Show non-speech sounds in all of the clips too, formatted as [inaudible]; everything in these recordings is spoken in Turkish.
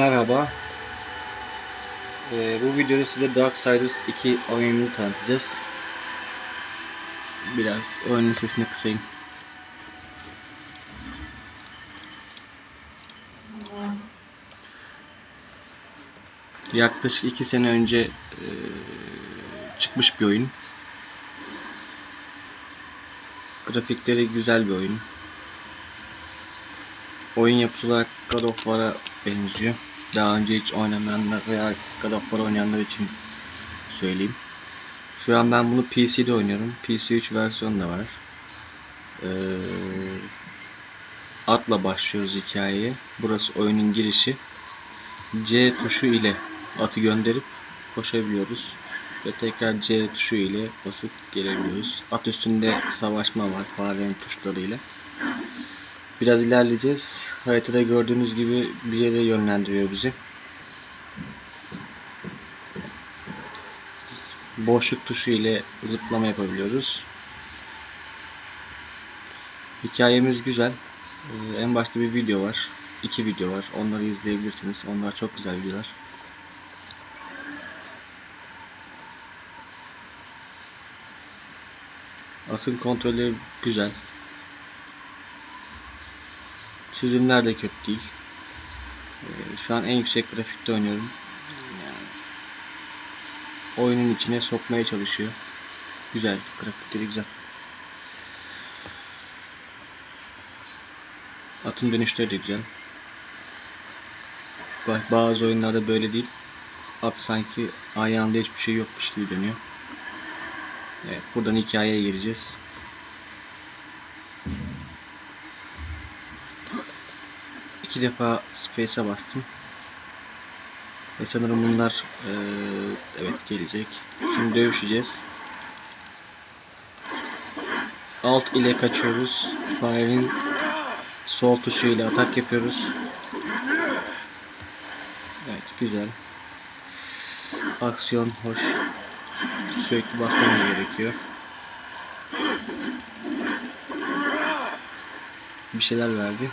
Merhaba. Ee, bu videoda size Darksiders 2 oyununu tanıtacağız. Biraz oyunun sesini kısayım. Yaklaşık 2 sene önce e, çıkmış bir oyun. Grafikleri güzel bir oyun. Oyun yapısı olarak God of War'a benziyor. Daha önce hiç oynamayanlar veya God of War oynayanlar için söyleyeyim. Şu an ben bunu PC'de oynuyorum. PC 3 versiyonu da var. Ee, atla başlıyoruz hikayeye. Burası oyunun girişi. C tuşu ile atı gönderip koşabiliyoruz. Ve tekrar C tuşu ile basıp gelebiliyoruz. At üstünde savaşma var farenin tuşlarıyla. Biraz ilerleyeceğiz. Haritada gördüğünüz gibi bir yere yönlendiriyor bizi. Boşluk tuşu ile zıplama yapabiliyoruz. Hikayemiz güzel. Ee, en başta bir video var. İki video var. Onları izleyebilirsiniz. Onlar çok güzel videolar. Atın kontrolü güzel. Çizimler de kötü değil. Ee, şu an en yüksek grafikte oynuyorum. Yani oyunun içine sokmaya çalışıyor. Güzel, grafikleri güzel. Atın dönüşleri de güzel. Bazı oyunlarda böyle değil. At sanki ayağında hiçbir şey yokmuş gibi dönüyor. Evet, buradan hikayeye gireceğiz. İki defa space'e bastım. Ve sanırım bunlar eee, evet gelecek. Şimdi dövüşeceğiz. Alt ile kaçıyoruz. Fire'in sol tuşu ile atak yapıyoruz. Evet güzel. Aksiyon hoş. Sürekli basmamız gerekiyor. Bir şeyler verdi.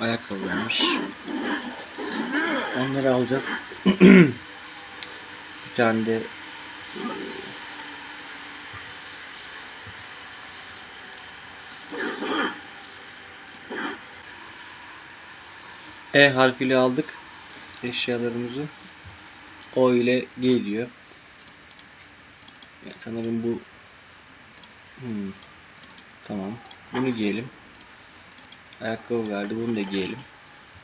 Ayakkabı vermiş. Onları alacağız. [clears throat] bir tane de E harfiyle aldık eşyalarımızı. O ile geliyor. Yani sanırım bu hmm. tamam. Bunu giyelim. Ayakkabı verdi. Bunu da giyelim.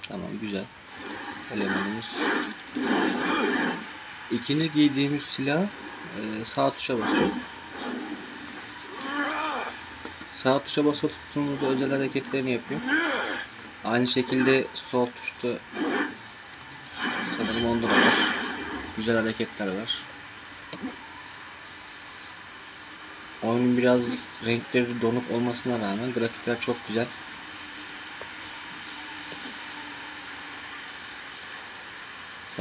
Tamam güzel. Elemanımız. İkinci giydiğimiz silah e, sağ tuşa basıyor. Sağ tuşa basılı tuttuğumuzda özel hareketlerini yapıyor. Aynı şekilde sol tuşta sanırım onda da var. Güzel hareketler var. Oyunun biraz renkleri donuk olmasına rağmen grafikler çok güzel.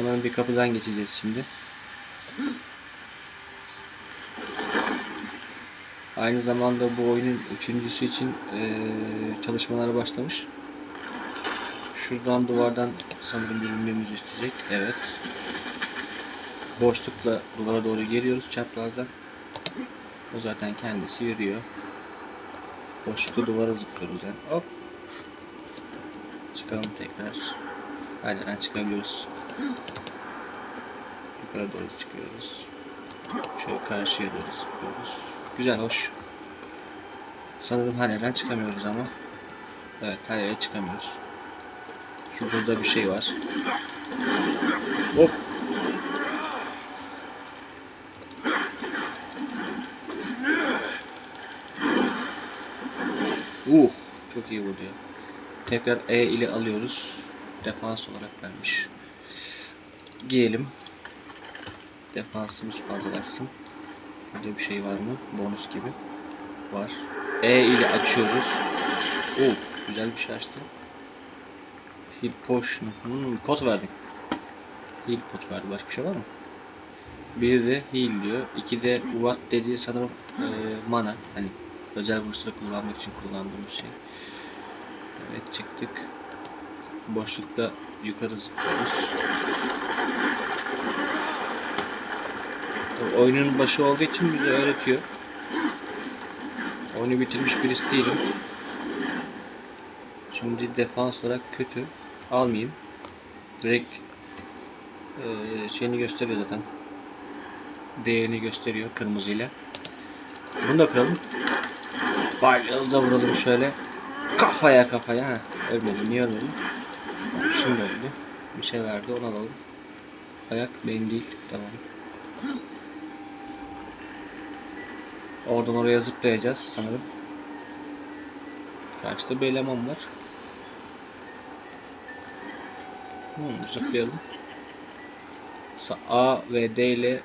Sanırım bir kapıdan geçeceğiz şimdi. Aynı zamanda bu oyunun üçüncüsü için eee çalışmalar başlamış. Şuradan duvardan sanırım bilinmemizi isteyecek. Evet. Boşlukla duvara doğru geliyoruz çaprazdan. O zaten kendisi yürüyor. Boşlukla duvara zıplıyoruz yani. Hop. Çıkalım tekrar. Aynen çıkabiliyoruz. Yukarı doğru çıkıyoruz. Şöyle karşıya doğru zıplıyoruz. Güzel, hoş. Sanırım her yerden çıkamıyoruz ama. Evet, her yere çıkamıyoruz. Şu burada bir şey var. Hop. Uh, çok iyi vurdu ya. Tekrar E ile alıyoruz. Defans olarak vermiş. Giyelim. Defansımız fazlalaşsın. Burada bir şey var mı? Bonus gibi. Var. E ile açıyoruz. Oh, güzel bir şey açtı. Heal potion. Hmm, pot verdi. Heal pot verdi. Başka bir şey var mı? Bir de heal diyor. İki de what dediği sanırım e, mana. Hani özel vuruşları kullanmak için kullandığımız şey. Evet çıktık. Boşlukta yukarı zıplıyoruz. Oyunun başı olduğu için bize öğretiyor. Oyunu bitirmiş birisi değilim. Şimdi defans olarak kötü. Almayayım. Direkt eee, şeyini gösteriyor zaten. Değerini gösteriyor kırmızıyla. Bunu da kıralım. Balyalı da vuralım şöyle. Kafaya kafaya. Ha, ölmedi. Niye ölmedi? Şimdi öldü. Bir şey verdi onu alalım. Ayak benim değil. Tamam. Oradan oraya zıplayacağız sanırım. Karşıda bir eleman var. Hmm, zıplayalım. A ve D ile e,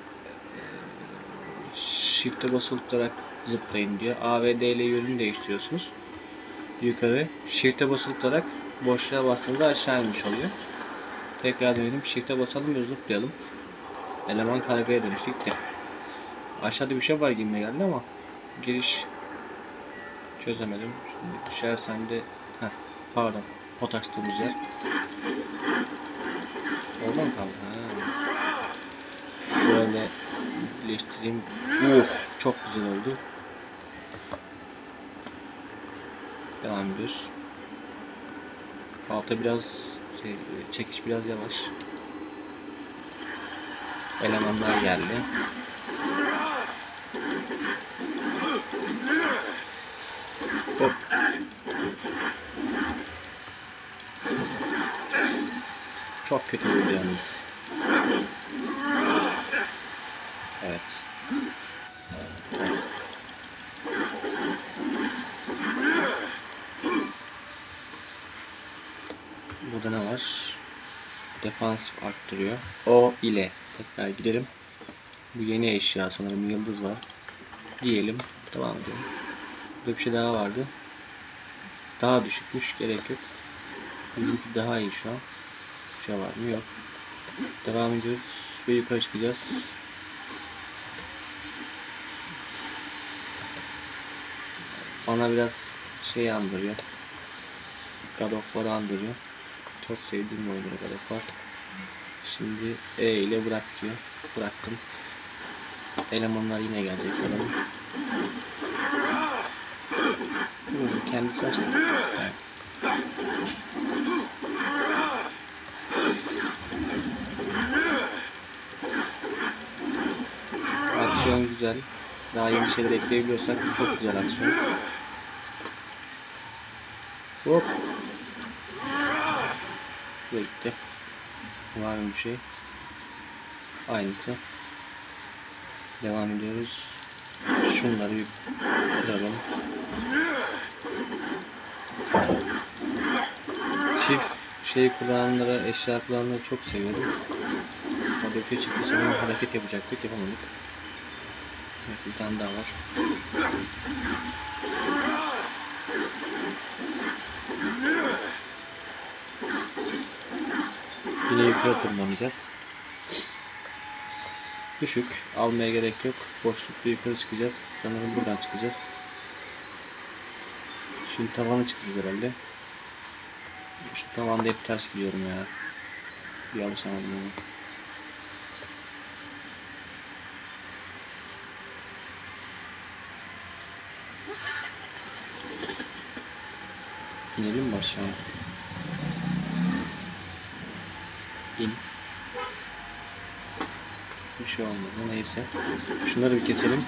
Shift'e basılı tutarak zıplayın diyor. A ve D ile yönünü değiştiriyorsunuz. Yukarı. Shift'e basılı tutarak boşluğa bastığınızda aşağı inmiş oluyor. Tekrar dönelim. Shift'e basalım ve zıplayalım. Eleman kargaya dönüştü gitti. Aşağıda bir şey var gibi geldi ama giriş çözemedim. Şimdi düşersem de Heh, pardon pot açtığımız yer. Orada mı kaldı? Ha. Böyle birleştireyim. Uf, çok güzel oldu. Devam ediyoruz. Alta biraz şey, çekiş biraz yavaş. Elemanlar geldi. Çok kötü oldu yalnız. Evet. Burada ne var? Defans arttırıyor. O ile. Tekrar gidelim. Bu yeni eşya sanırım yıldız var. Diyelim. Devam edelim. Burada bir şey daha vardı. Daha düşükmüş. Gerek yok. Bizimki daha iyi şu an. Şey var mı? Yok. Devam ediyoruz. Ve yukarı çıkacağız. Bana biraz şey andırıyor. God of War'ı andırıyor. Çok sevdiğim oyunu God of War. Şimdi E ile bırak diyor. Bıraktım. Elemanlar yine gelecek sanırım. Kendisi açtı. Güzel. Daha yeni şeyler ekleyebiliyorsak çok güzel aksiyon. Hop. Buraya gitti. Var mı bir şey? Aynısı. Devam ediyoruz. Şunları bir kıralım. Çift şey kullananlara, eşya kullananları çok seviyorum. Hedefi çıktı sonra hareket yapacaktık, yapamadık. Evet, bir tane daha var. Yine yukarı tırmanacağız. Düşük. Almaya gerek yok. Boşlukta yukarı çıkacağız. Sanırım buradan çıkacağız. Şimdi tavana çıkacağız herhalde. Şu tavanda hep ters gidiyorum ya. Bir alışamadım onu. İnelim mi aşağı? İn. Bir şey olmadı neyse. Şunları bir keselim.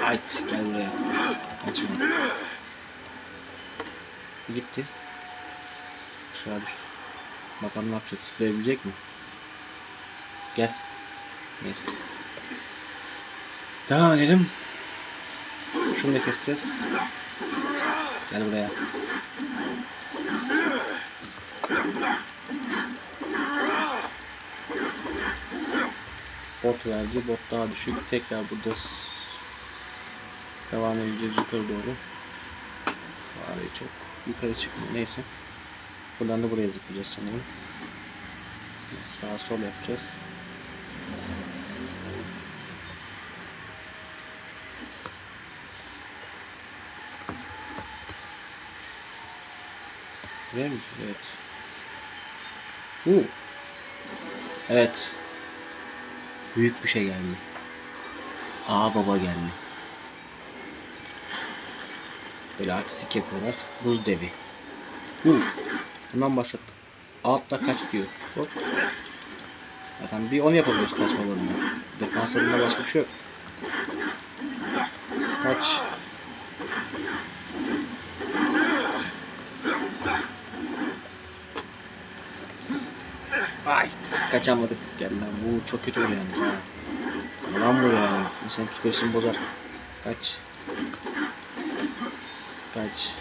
Hayt gel buraya. Açma. Gitti. Aşağı düştü. Bakalım ne yapacak? Zıplayabilecek mi? Gel. Neyse. Devam edelim. Şunu da keseceğiz. Gel buraya. Bot verdi. Bot daha düşük. Tekrar burada devam edeceğiz yukarı doğru. Fare çok yukarı çıkmıyor. Neyse. Buradan da buraya zıplayacağız sanırım. Sağ sol yapacağız. Mı? Evet. Uu. Evet. Büyük bir şey geldi. Aa baba geldi. Böyle artistik yapıyorlar. Buz devi. Uu. Bundan başlat. Altta kaç diyor. Hop. Zaten bir onu yapabiliyoruz kaçmalarında. Defanslarında başka bir şey yok. Kaç. Kaçamadık gel lan bu çok kötü oluyor ha. Lan bu yani. İnsan psikolojisini bozar. Kaç. Kaç.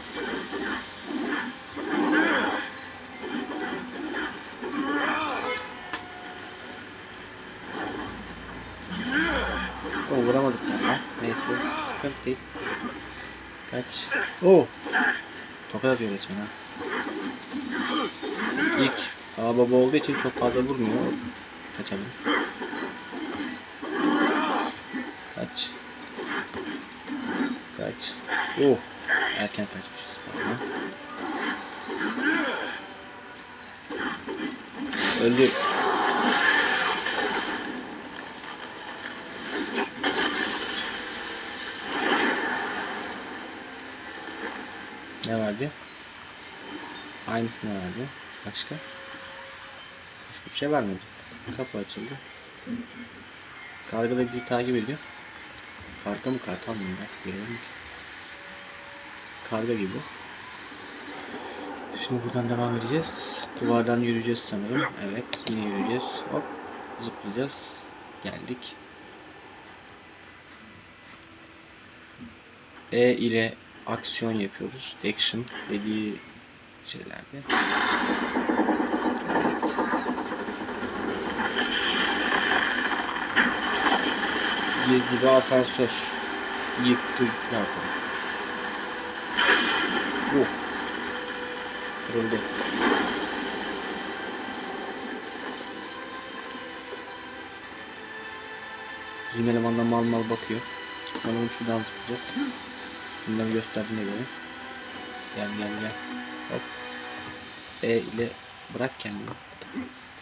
O vuramadık ya. Neyse sıkıntı değil. Kaç. Oo. Tokat atıyor resmen ha. İlk Aa baba olduğu için çok fazla vurmuyor. Kaçalım. Kaç. Kaç. Oh. Erken kaçmışız pardon. Öldü. Ne verdi? Aynısını verdi. Başka? Bir şey vermedi. Kapı açıldı. Karga da bizi takip ediyor. Karga mı kartal mı ki. Karga gibi. Şimdi buradan devam edeceğiz. Duvardan yürüyeceğiz sanırım. Evet yine yürüyeceğiz. Hop zıplayacağız. Geldik. E ile aksiyon yapıyoruz. Action dediği şeylerde. Bir gibi asansör. Yıktı zaten. Bu. Kırıldı. Bizim elemandan mal mal bakıyor. Sanırım şuradan zıplayacağız. Bunları gösterdiğine göre. Gel gel gel. Hop. E ile bırak kendini.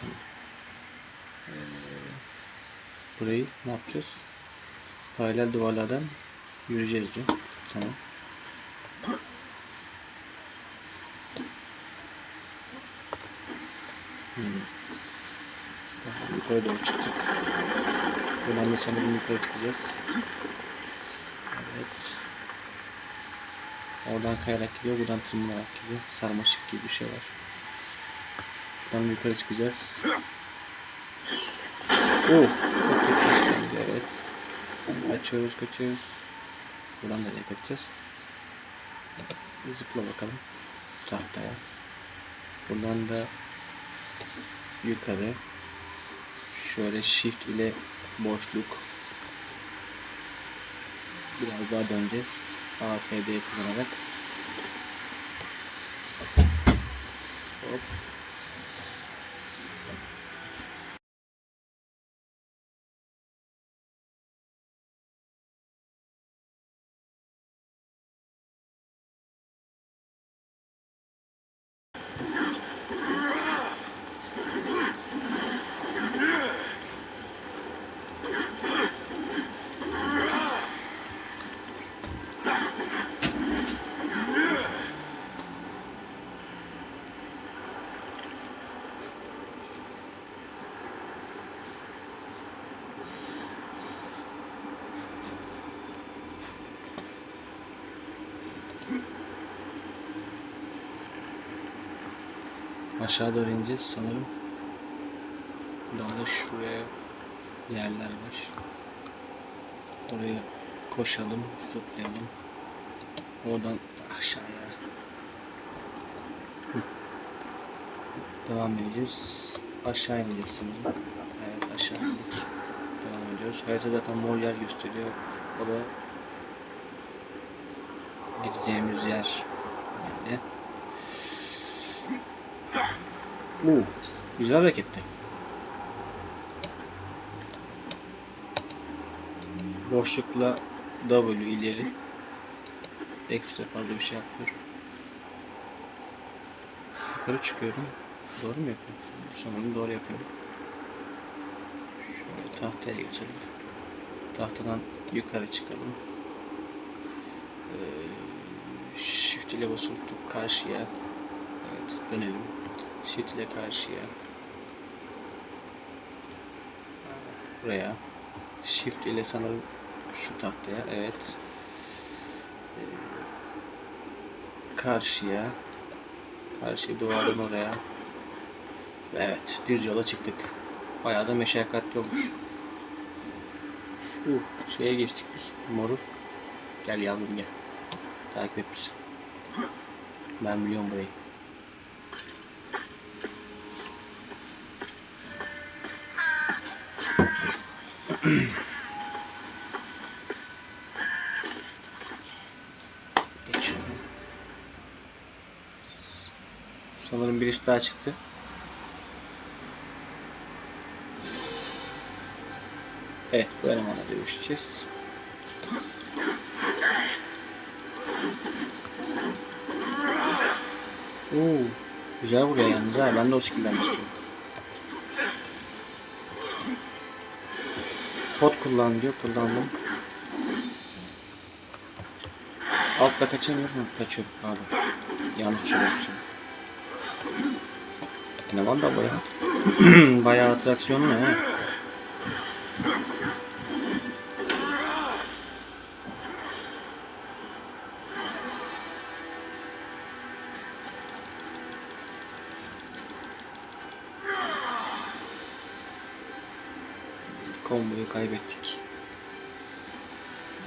Tamam. Ee, burayı ne yapacağız? Paralel duvarlardan yürüyeceğiz diyor. Tamam. Hmm. Yukarı doğru çıktık. Buradan da sanırım yukarı çıkacağız. Evet. Oradan kayarak gidiyor, buradan tırmanarak gidiyor. Sarmaşık gibi bir şey var. Buradan yukarı çıkacağız. Oh, çok kötü evet. Açıyoruz, kaçıyoruz. Buradan nereye kaçacağız? Zıpla bakalım. Tahtaya. Buradan da yukarı. Şöyle shift ile boşluk. Biraz daha döneceğiz. ASD kullanarak. Hop. Aşağı doğru ineceğiz sanırım. Buradan da şuraya yerler var. Oraya koşalım, zıplayalım. Oradan aşağıya. Devam edeceğiz. Aşağı ineceğiz sanırım. Evet aşağı indik. Devam ediyoruz. Harita zaten mor yer gösteriyor. O da gideceğimiz yer. Yani. Oo, güzel hareketti. Boşlukla W ileri. Ekstra fazla bir şey yapmıyorum. yukarı çıkıyorum. Doğru mu yapıyorum? Sanırım doğru yapıyorum. Şöyle tahtaya geçelim. Tahtadan yukarı çıkalım. Ee, shift ile basıp karşıya. Evet dönelim. Shift ile karşıya. Buraya. Shift ile sanırım şu tahtaya. Evet. Ee, karşıya. Karşı duvarın oraya. Evet, düz yola çıktık. Bayağı da meşakkatli olmuş. Uh, şeye geçtik biz. Moru. Gel yavrum gel. Takip et bizi. Ben biliyorum burayı. Sanırım birisi daha çıktı. Evet bu elemanla dövüşeceğiz. Oo, güzel vuruyor yalnız ha. Ben de o skill'den istiyorum. Pot kullan diyor. Kullandım. Altta kaçamıyorum. Kaçıyorum. Pardon. Yanlış söylemişim. Ne var da bayağı. [clears throat] bayağı atraksiyonlu ha. Komboyu kaybettik.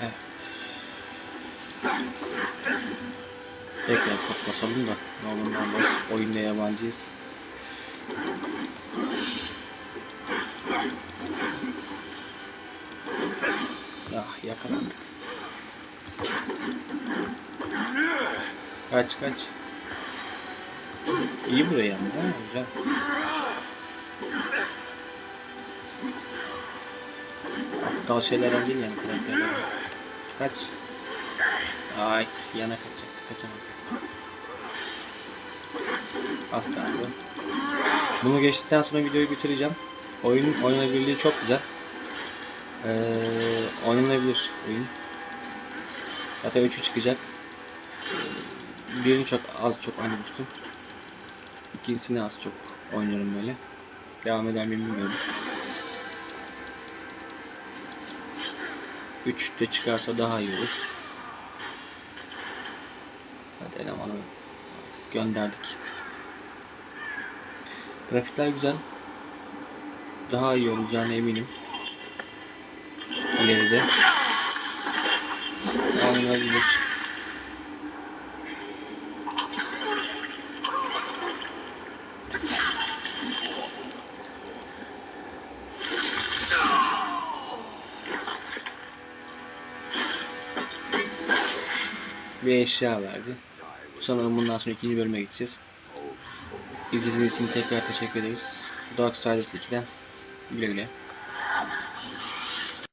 Evet. Tekrar toplasalım da ne olur ne olmaz. Oyunda yabancıyız. Ah yakalandık. Kaç kaç. İyi buraya ha güzel. Aptal şeylerden değil yani karakterler. Kaç. Ait yana kaçacaktı kaçamadı. Az kaldı. Bunu geçtikten sonra videoyu bitireceğim. Oyun oynanabilirliği çok güzel. Ee, oynanabilir oyun. Zaten 3'ü çıkacak. Ee, Birini çok az çok oynamıştım. İkincisini az çok oynuyorum böyle. Devam eder miyim bilmiyorum. 3 de çıkarsa daha iyi olur. Hadi elemanı gönderdik. Grafikler güzel. Daha iyi olacağına eminim. İleride. Bir eşya verdi. Sanırım bundan sonra ikinci bölüme geçeceğiz. İzlediğiniz için tekrar teşekkür ederiz. Darksiders 2'den güle güle.